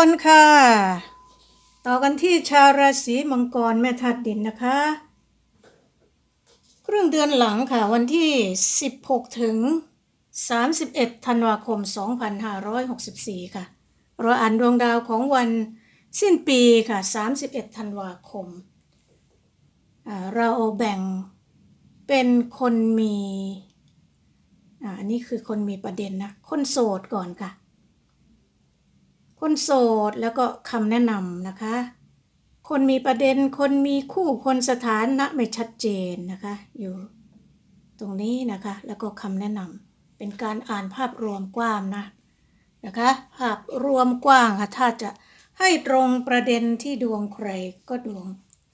สวัสดีทุกคนค่ะ ต่อกันที่ชาวราศีมังกรแม่ธาตุดินนะคะ ครึ่งเดือนหลังค่ะวันที่ 16 ถึง 31 ธันวาคม 2564 ค่ะเราอ่านดวงดาวของวันสิ้นปีค่ะ 31 ธันวาคม เราแบ่งเป็นคนมี อันนี้คือคนมีประเด็นนะ คนโสดก่อนค่ะ คนโสดแล้วก็คำแนะนำนะคะ คนมีประเด็นคนมีคู่คนสถานะไม่ชัดเจนนะคะ อยู่ตรงนี้นะคะ แล้วก็คำแนะนำเป็นการอ่านภาพรวมกว้างนะนะคะ ภาพรวมกว้างค่ะถ้าจะให้ตรงประเด็นที่ดวงใครก็ดวง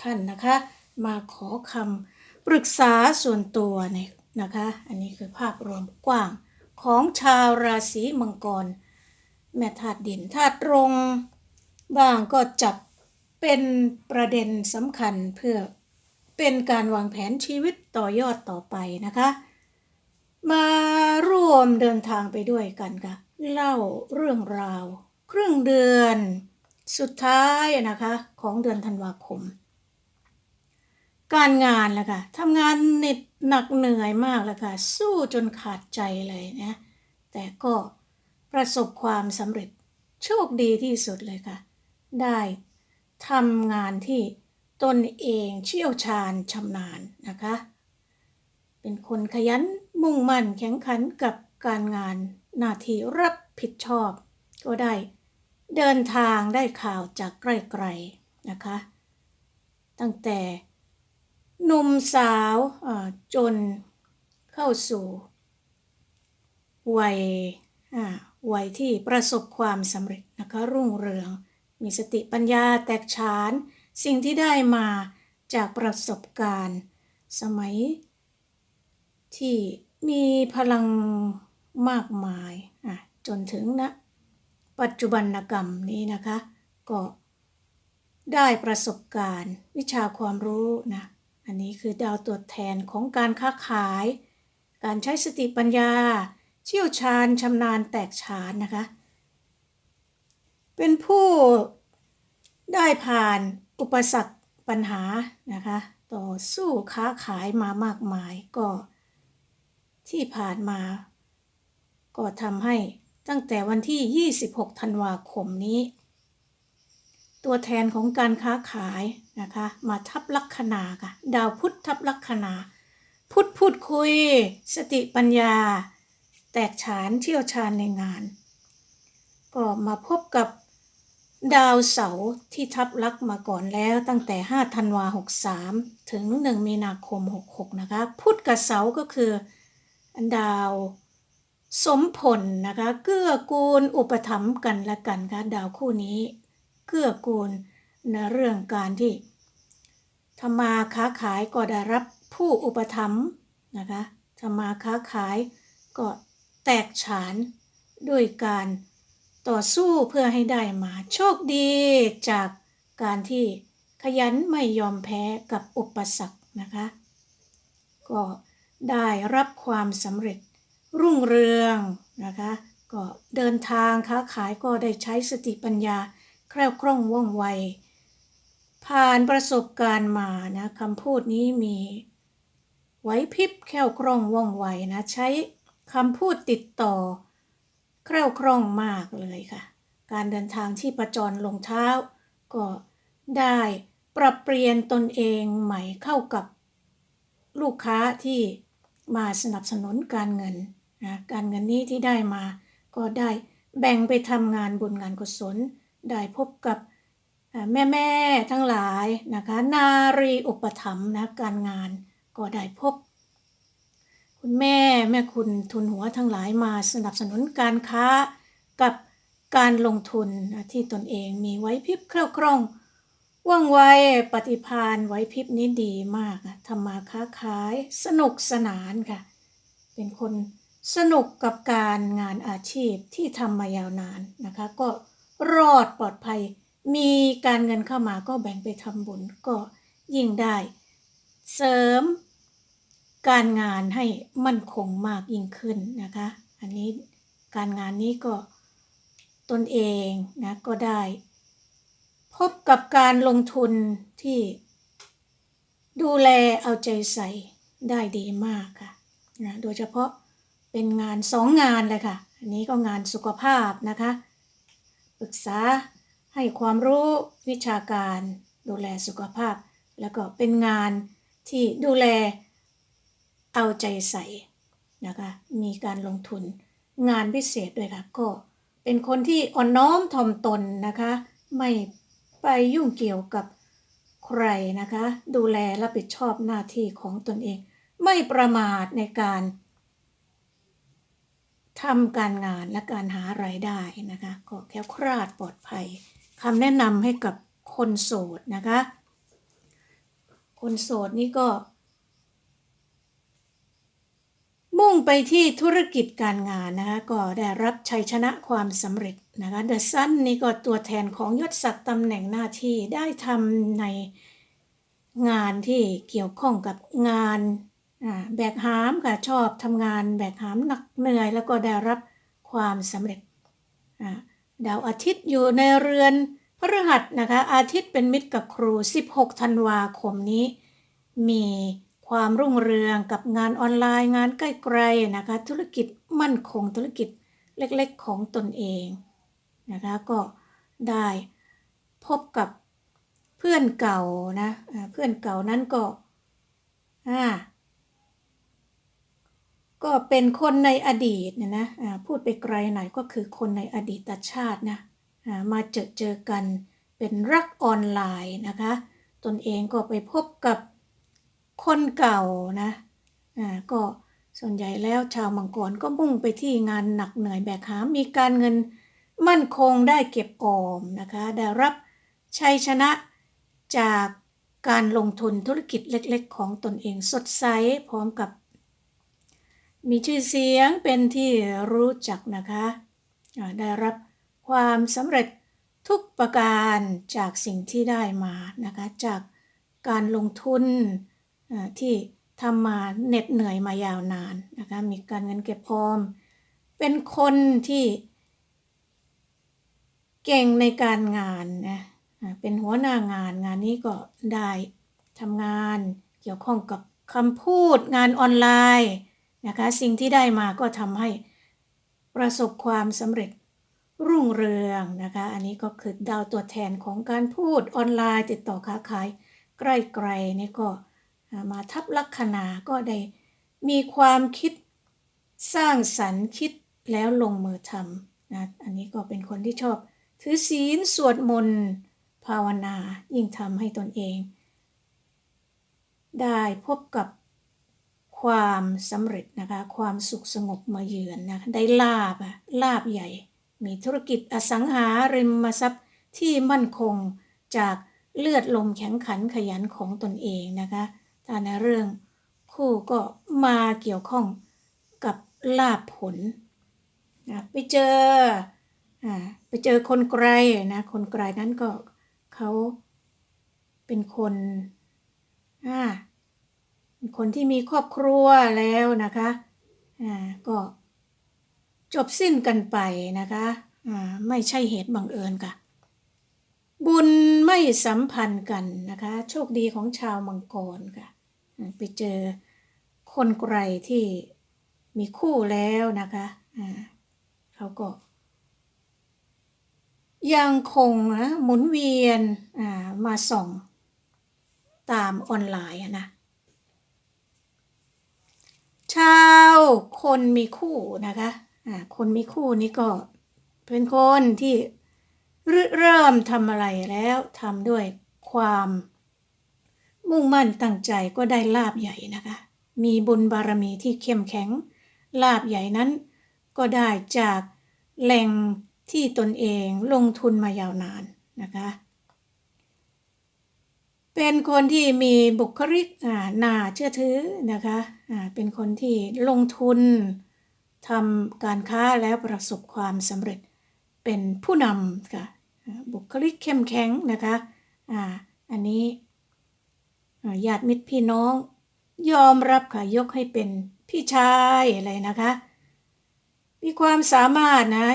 ท่านนะคะ มาขอคำปรึกษาส่วนตัวเนี่ยนะคะ อันนี้คือภาพรวมกว้างของชาวราศีมังกร แม่ธาตุดินธาตุตรงบ้างก็จับเป็นประเด็นสำคัญเพื่อเป็นการวางแผนชีวิตต่อยอดต่อไปนะคะ มาร่วมเดินทางไปด้วยกันค่ะ เล่าเรื่องราว ครึ่งเดือนสุดท้ายนะคะ ของเดือนธันวาคม การงานละค่ะทำงานเหน็ดหนักเหนื่อยมากล้วค่ะ สู้จนขาดใจเลยนะ แต่ก็ ประสบความสำเร็จโชคดีที่สุดเลยค่ะ ได้ทำงานที่ตนเองเชี่ยวชาญชำนาญนะคะ เป็นคนขยันมุ่งมั่นแข็งขันกับการงานหน้าที่รับผิดชอบ ก็ได้เดินทางได้ข่าวจากไกลๆนะคะ ตั้งแต่หนุ่มสาวจนเข้าสู่วัยอ่า วัยที่ประสบความสำเร็จนะคะรุ่งเรือง มีสติปัญญาแตกฉาน สิ่งที่ได้มาจากประสบการณ์ สมัย ที่มีพลังมากมายอะจนถึงนะปัจจุบันกรรมนี้นะคะ ก็ได้ประสบการณ์วิชาความรู้นะ อันนี้คือดาวตัวแทนของการค้าขาย การใช้สติปัญญา เชี่ยวชาญชำนาญแตกฉานนะคะ เป็นผู้ได้ผ่านอุปสรรคปัญหานะคะ ต่อสู้ค้าขายมามากมายก็ที่ผ่านมา ก็ทำให้ตั้งแต่วันที่ 26 ธันวาคมนี้ ตัวแทนของการค้าขายนะคะ มาทับลัคนาค่ะ ดาวพุธทับลัคนา พุธพูดคุย สติปัญญา แตกฉานเชี่ยวชาญในงาน ก็มาพบกับดาวเสาร์ที่ทับลักมาก่อนแล้วตั้งแต่ 5 ธันวา 63 ถึง 1 มีนาคม 66 นะคะ พุธกับเสาร์ก็คือ ดาวสมผลนะคะ เกื้อกูลอุปถัมภ์กันและกันค่ะดาวคู่นี้ เกื้อกูลในเรื่องการที่ทำมาค้าขายก็ได้รับผู้อุปถัมภ์นะคะทำมาค้าขายก็ แตกฉานด้วยการต่อสู้เพื่อให้ได้มาโชคดีจากการที่ขยันไม่ยอมแพ้กับอุปสรรคนะคะ ก็ได้รับความสำเร็จรุ่งเรืองนะคะ ก็เดินทางค้าขายก็ได้ใช้สติปัญญาแคล่วคล่องว่องไว ผ่านประสบการณ์มานะคำพูดนี้มีไหวพริบแคล่วคล่องว่องไวนะใช้ คำพูดติดต่อ แคล่วคล่องมากเลยค่ะ การเดินทางที่ประจรลงเท้า ก็ได้ปรับเปลี่ยนตนเองใหม่เข้ากับลูกค้าที่มาสนับสนุนการเงินนะการเงินนี้ที่ได้มา ก็ได้แบ่งไปทำงานบุญงานกุศล ได้พบกับแม่แม่ทั้งหลายนะคะ นารีอุปถัมภ์นะการงานก็ได้พบ คุณแม่แม่คุณทุนหัวทั้งหลายมาสนับสนุนการค้ากับการลงทุนที่ตนเองมีไว้พริบเคร่าวคล่องว่องไวปฏิพานไว้พริบนี้ดีมากทำมาค้าขายสนุกสนานค่ะ เป็นคนสนุกกับการงานอาชีพที่ทำมายาวนานนะคะ ก็รอดปลอดภัย มีการเงินเข้ามาก็แบ่งไปทำบุญก็ยิ่งได้ เสริม การงานให้มั่นคงมากยิ่งขึ้นนะคะ อันนี้การงานนี้ก็ตนเองนะก็ได้ พบกับการลงทุนที่ดูแลเอาใจใส่ได้ดีมากค่ะนะโดยเฉพาะเป็นงานสองงานเลยค่ะ อันนี้ก็งานสุขภาพนะคะ ปรึกษาให้ความรู้วิชาการ ดูแลสุขภาพ แล้วก็เป็นงานที่ดูแล เอาใจใส่นะคะมีการลงทุนงานพิเศษด้วยค่ะก็เป็นคนที่อ่อนน้อมถ่อมตนนะคะ ไม่ไปยุ่งเกี่ยวกับใครนะคะ ดูแลรับผิดชอบหน้าที่ของตนเอง ไม่ประมาทในการทำการงานและการหารายได้นะคะ ก็แค้วคลาดปลอดภัยคำแนะนำให้กับคนโสดนะคะ คนโสดนี่ก็ มุ่ งไปที่ธุรกิจการงานนะคะก็ได้รับชัยชนะความสำเร็จนะคะเดอะซันนี่ก็ตัวแทนของยศศักดิ์ตำแหน่งหน้าที่ได้ทำในงานที่เกี่ยวข้องกับงานแบกหามค่ะชอบทำงานแบกหามหนักเหนื่อย แล้วก็ได้รับความสำเร็จดาวอาทิตย์อยู่ในเรือนพฤหัสนะคะอาทิตย์เป็นมิตรกับครู 16 ธันวาคมนี้ มี ความรุ่งเรืองกับงานออนไลน์งานใกล้ๆนะคะ ธุรกิจมั่นคงธุรกิจเล็กๆของตนเองนะคะก็ได้พบกับเพื่อนเก่านะเพื่อนเก่านั้นก็อ่าก็เป็นคนในอดีตเนี่ยนะพูดไปไกลหน่อยก็คือคนในอดีตชาตินะมาเจอเจอกันเป็นรักออนไลน์นะคะ ตนเองก็ไปพบกับ คนเก่านะอ่าก็ส่วนใหญ่แล้วชาวมังกรก็มุ่งไปที่งานหนักเหนื่อยแบกหามมีการเงินมั่นคงได้เก็บออมนะคะได้รับชัยชนะจากการลงทุนธุรกิจเล็กๆ ของตนเองสดใสพร้อมกับ มีชื่อเสียงเป็นที่รู้จักนะคะอ่าได้รับความสำเร็จทุกประการจากสิ่งที่ได้มานะคะจากการลงทุน ที่ทำมาเหน็ดเหนื่อยมายาวนานนะคะมีการเงินเก็บออม เป็นคนที่เก่งในการงานนะเป็นหัวหน้างานงานนี้ก็ได้ทำงานเกี่ยวข้องกับคำพูดงานออนไลน์นะคะสิ่งที่ได้มาก็ทำให้ประสบความสำเร็จรุ่งเรืองนะคะอันนี้ก็คือดาวตัวแทนของการพูดออนไลน์ติดต่อค้าขายใกล้ๆนี่ก็ มาทับลัคนาก็ได้มีความคิดสร้างสรรค์คิดแล้วลงมือทำนะอันนี้ก็เป็นคนที่ชอบ ถือศีลสวดมนต์ภาวนายิ่งทำให้ตนเอง ได้พบกับความสำเร็จนะคะ ความสุขสงบมาเยือนนะคะได้ลาบอะลาบใหญ่ มีธุรกิจอสังหาริมทรัพย์ที่มั่นคงจากเลือดลมแข็งขันขยันของตนเองนะคะ ถ้าในเรื่องคู่ก็มาเกี่ยวข้องกับลาบผลนะไปเจออ่าไปเจอคนไกลนะคนไกลนั้นก็เขาเป็นคนอ่าคนที่มีครอบครัวแล้วนะคะอ่าก็จบสิ้นกันไปนะคะอ่าไม่ใช่เหตุบังเอิญค่ะ บุญไม่สัมพันธ์กันนะคะ โชคดีของชาวมังกรค่ะ ไปเจอคนไกลที่มีคู่แล้วนะคะเขาก็ ยังคงนะหมุนเวียนมาส่องตามออนไลน์อะนะชาวคนมีคู่นะคะอ่าคนมีคู่นี่ก็เป็นคนที่เริ่มทำอะไรแล้วทำด้วยความ มุ่งมั่นตั้งใจก็ได้ลาบใหญ่นะคะ มีบุญบารมีที่เข้มแข็ง ลาบใหญ่นั้น ก็ได้จากแหล่งที่ตนเองลงทุนมายาวนานนะคะ เป็นคนที่มีบุคลิกน่าเชื่อถือนะคะเป็นคนที่ลงทุนทำการค้าแล้วประสบความสำเร็จเป็นผู้นำค่ะบุคลิกเข้มแข็งนะคะอ่าอันนี้ ญาติมิตรพี่น้อง ยอมรับค่ะยกให้เป็นพี่ชายอะไรนะคะ มีความสามารถนะ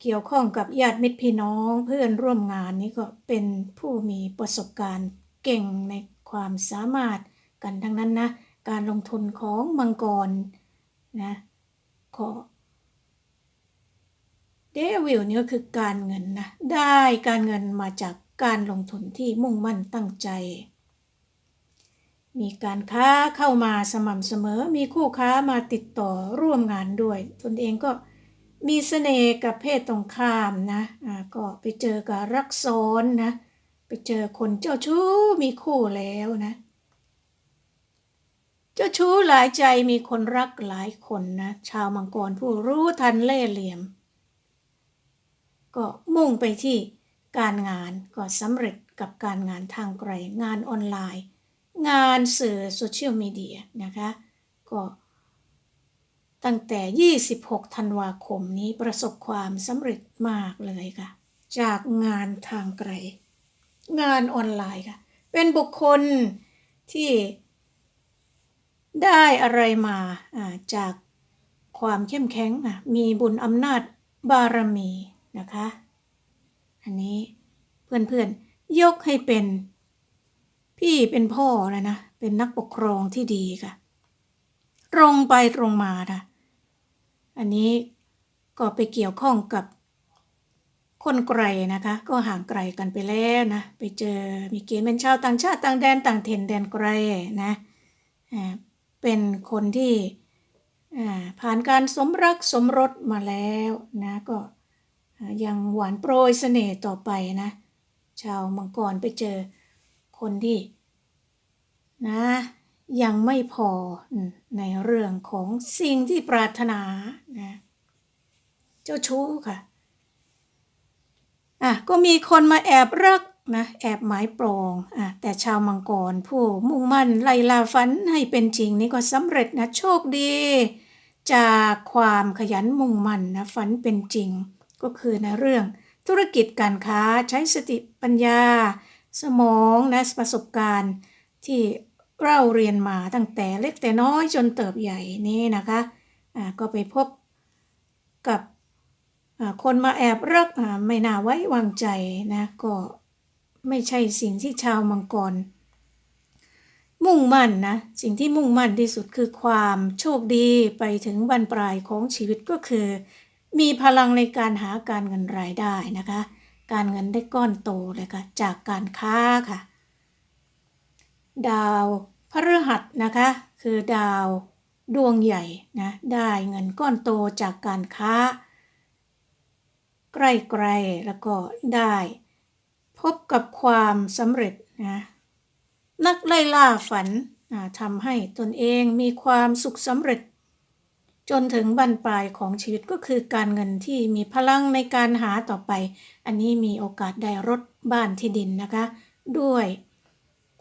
เกี่ยวข้องกับญาติมิตรพี่น้องเพื่อนร่วมงานนี่ก็เป็นผู้มีประสบการณ์เก่งในความสามารถกันทั้งนั้นนะ การลงทุนของมังกรนะก็เดวิลนี่ก็คือการเงินนะ ได้การเงินมาจากการลงทุนที่มุ่งมั่นตั้งใจ มีการค้าเข้ามาสม่ำเสมอ มีคู่ค้ามาติดต่อร่วมงานด้วย ตนเองก็มีเสน่ห์กับเพศตรงข้ามนะอ่าก็ไปเจอกับรักซ้อนนะ ไปเจอคนเจ้าชู้มีคู่แล้วนะ เจ้าชู้หลายใจมีคนรักหลายคนนะ ชาวมังกรผู้รู้ทันเล่เหลี่ยม ก็มุ่งไปที่การงานก็สำเร็จกับการงานทางไกลงานออนไลน์ งานสื่อโซเชียลมีเดียนะคะ ก็ตั้งแต่ 26 ธันวาคมนี้ประสบความสำเร็จมากเลยค่ะ จากงานทางไกล งานออนไลน์ค่ะ เป็นบุคคลที่ได้อะไรมาจากความเข้มแข็งมีบุญอำนาจบารมีนะคะ อันนี้เพื่อนๆยกให้เป็น พี่เป็นพ่อแล้วนะ เป็นนักปกครองที่ดีค่ะ ตรงไปตรงมานะอันนี้ก็ไปเกี่ยวข้องกับคนไกลนะคะ ก็ห่างไกลกันไปแล้วนะ ไปเจอมีเกณฑ์เป็นชาวต่างชาติต่างแดนต่างถิ่นแดนไกลนะอ่าเป็นคนที่อ่าผ่านการสมรักสมรสมาแล้วนะก็ยังหวานโปรยเสน่ห์ต่อไปนะ ชาวมังกรไปเจอคนที่ นะยังไม่พอในเรื่องของสิ่งที่ปรารถนานะเจ้าชู้ค่ะอะก็มีคนมาแอบรักนะแอบหมายปรองอะแต่ชาวมังกรผู้มุ่งมั่นไล่ล่าฝันให้เป็นจริงนี่ก็สำเร็จนะโชคดี จากความขยันมุ่งมั่นนะฝันเป็นจริง ก็คือในเรื่องธุรกิจการค้าใช้สติปัญญา สมองนะประสบการณ์ที่ เราเรียนมาตั้งแต่เล็กแต่น้อยจนเติบใหญ่นี่นะคะอ่าก็ไปพบกับคนมาแอบรักไม่น่าไว้วางใจนะก็ไม่ใช่สิ่งที่ชาวมังกร มุ่งมั่นนะสิ่งที่มุ่งมั่นที่สุดคือความโชคดีไปถึงบรรปลายของชีวิตก็คือ มีพลังในการหาการเงินรายได้นะคะ การเงินได้ก้อนโตเลยค่ะจากการค้าค่ะ ดาว พฤหัสนะคะ คือดาวดวงใหญ่นะได้เงินก้อนโตจากการค้า ใกล้ๆแล้วก็ได้ พบกับความสำเร็จนะนักไล่ล่าฝันอ่าทำให้ตนเองมีความสุขสำเร็จ จนถึงบรรปลายของชีวิตก็คือการเงินที่มีพลังในการหาต่อไป อันนี้มีโอกาสได้รถบ้านที่ดินนะคะ ด้วย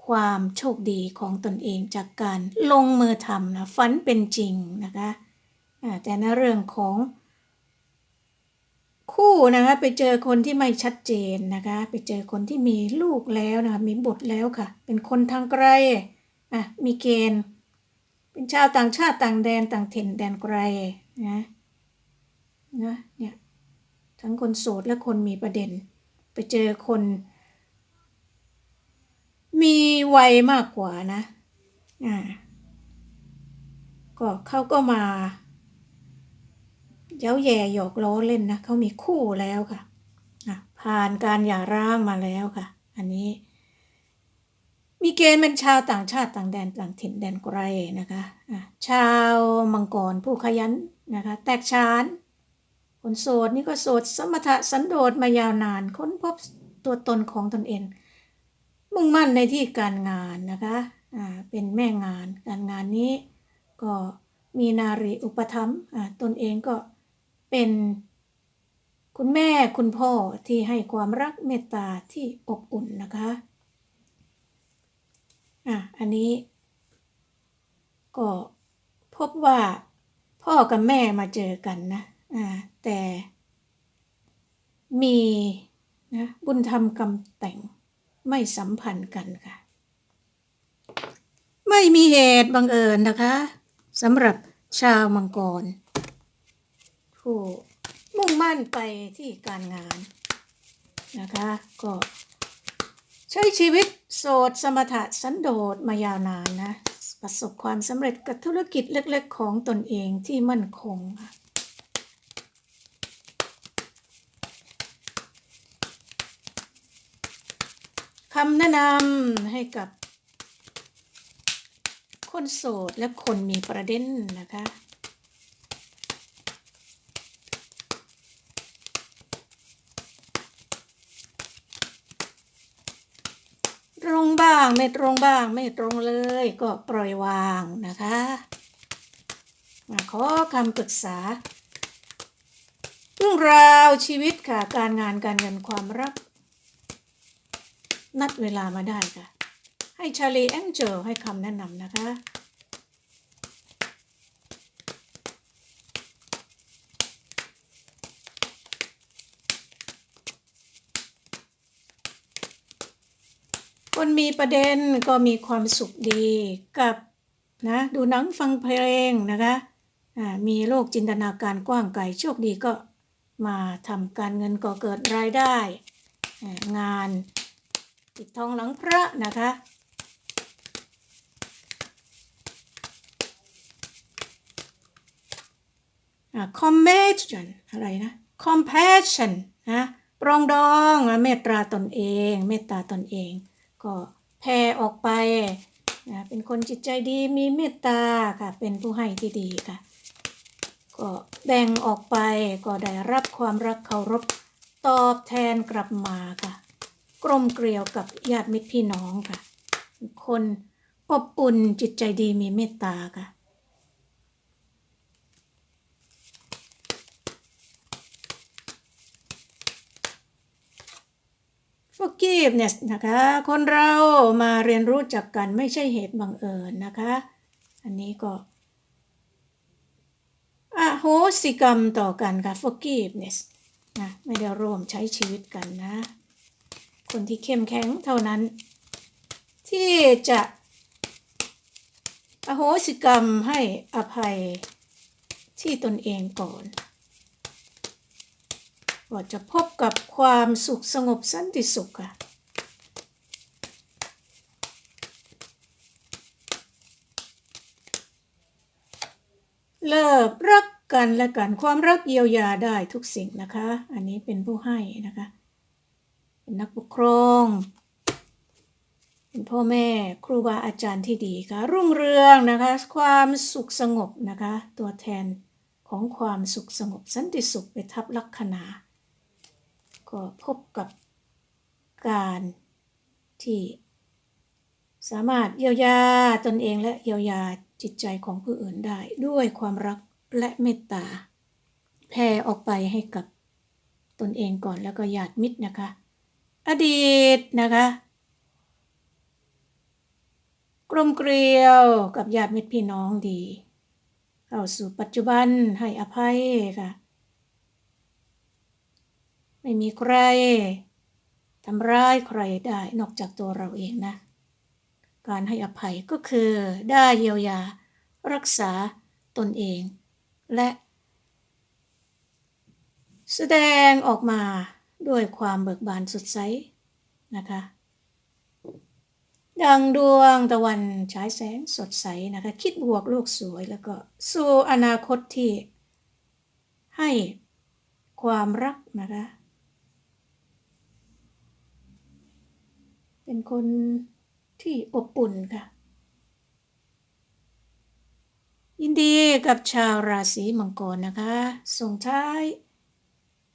ความโชคดีของตนเองจากการลงมือทำนะฝันเป็นจริงนะคะแต่ในเรื่องของคู่นะคะไปเจอคนที่ไม่ชัดเจนนะคะ ไปเจอคนที่มีลูกแล้วนะคะมีบุตรแล้วค่ะ เป็นคนทางไกลอะมีเกณฑ์ เป็นชาวต่างชาติต่างแดนต่างถิ่นแดนไกลนะนะเนี่ยทั้งคนโสดและคนมีประเด็น ไปเจอคน มีวัยมากกว่านะอ่าก็เขาก็มา เย้าแย่หยอกล้อเล่นนะเขามีคู่แล้วค่ะอะผ่านการหย่าร้างมาแล้วค่ะ อันนี้ มีเกณฑ์เป็นชาวต่างชาติต่างแดนต่างถิ่นแดนไกลนะคะอะชาวมังกรผู้ขยันนะคะ แตกฉานคนโสดนี่ก็โสด สมถะสันโดษมายาวนาน ค้นพบตัวตนของตนเอง มุ่งมั่นในที่การงานนะคะอ่าเป็นแม่งานการงานนี้ ก็มีนารีอุปถัมภ์อ่าตนเองก็เป็นคุณแม่คุณพ่อที่ให้ความรักเมตตาที่อบอุ่นนะคะอะอันนี้ ก็พบว่าพ่อกับแม่มาเจอกันนะอ่าแต่มีนะบุญธรรมกรรมแต่ง ไม่สัมพันธ์กันค่ะ ไม่มีเหตุบังเอิญนะคะสำหรับชาวมังกร ผู้มุ่งมั่นไปที่การงานนะคะ ก็ใช้ชีวิตโสดสมถะสันโดษมายาวนานนะ ประสบความสำเร็จกับธุรกิจเล็กๆของตนเองที่มั่นคงค่ะำแนะนำให้กับ คนโสดและคนมีประเด็นนะคะ ตรงบ้างไม่ตรงบ้างไม่ตรงเลยก็ปล่อยวางนะคะมาขอคำปรึกษา เรื่องราวชีวิตค่ะการงานการเงินความรัก นัดเวลามาได้ค่ะ ให้ชาลีแองเจลให้คำแนะนำนะคะ คนมีประเด็นก็มีความสุขดีกับนะดูหนังฟังเพลงนะคะอ่ามีโลกจินตนาการกว้างไกลโชคดีก็มาทำการเงินก็เกิดรายได้ งาน ติดทองหลังพระนะคะอ่า compassion อะไรนะ compassion นะปรองดองเมตตาตนเอง เมตตาตนเอง ก็แผ่ออกไปนะเป็นคนจิตใจดีมีเมตตาค่ะ เป็นผู้ให้ที่ดีค่ะ ก็แบ่งออกไปก็ได้รับความรักเคารพตอบแทนกลับมาค่ะ กลมเกลียวกับญาติมิตรพี่น้องค่ะ คนอบอุ่นจิตใจดีมีเมตตาค่ะ forgiveness นะคะ คนเรามาเรียนรู้จักกันไม่ใช่เหตุบังเอิญนะคะ อันนี้ก็อโหสิกรรมต่อกันค่ะ forgiveness นะ ไม่ได้ร่วมใช้ชีวิตกันนะ คนที่เข้มแข็งเท่านั้น ที่จะอโหสิกรรมให้อภัยที่ตนเองก่อนก็จะพบกับความสุขสงบสันติสุขค่ะเลิกรักกันและกันความรักเยียวยาได้ทุกสิ่งนะคะ อันนี้เป็นผู้ให้นะคะ เป็นนักปกครอง เป็นพ่อแม่ครูบาอาจารย์ที่ดีค่ะ รุ่งเรืองนะคะ ความสุขสงบนะคะ ตัวแทนของความสุขสงบสันติสุขไปทับลัคนาก็พบกับการที่สามารถเยียวยาตนเองและเยียวยาจิตใจของผู้อื่นได้ ด้วยความรักและเมตตาแผ่ออกไปให้กับตนเองก่อนแล้วก็ญาติมิตรนะคะ อดีตนะคะ กลมเกลียวกับญาติมิตรพี่น้องดี เข้าสู่ปัจจุบันให้อภัยค่ะ ไม่มีใครทำร้ายใครได้นอกจากตัวเราเองนะ การให้อภัยก็คือได้เยียวยารักษาตนเอง และ แสดงออกมา ด้วยความเบิกบานสดใสนะคะ ดังดวงตะวันฉายแสงสดใสนะคะ คิดบวกโลกสวยแล้วก็สู่อนาคตที่ให้ความรักนะคะ เป็นคนที่อบอุ่นค่ะ ยินดีกับชาวราศีมังกรนะคะ ส่งท้าย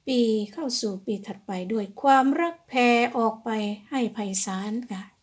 ปีเข้าสู่ปีถัดไปด้วยความรักแผ่ออกไปให้ไพศาลค่ะ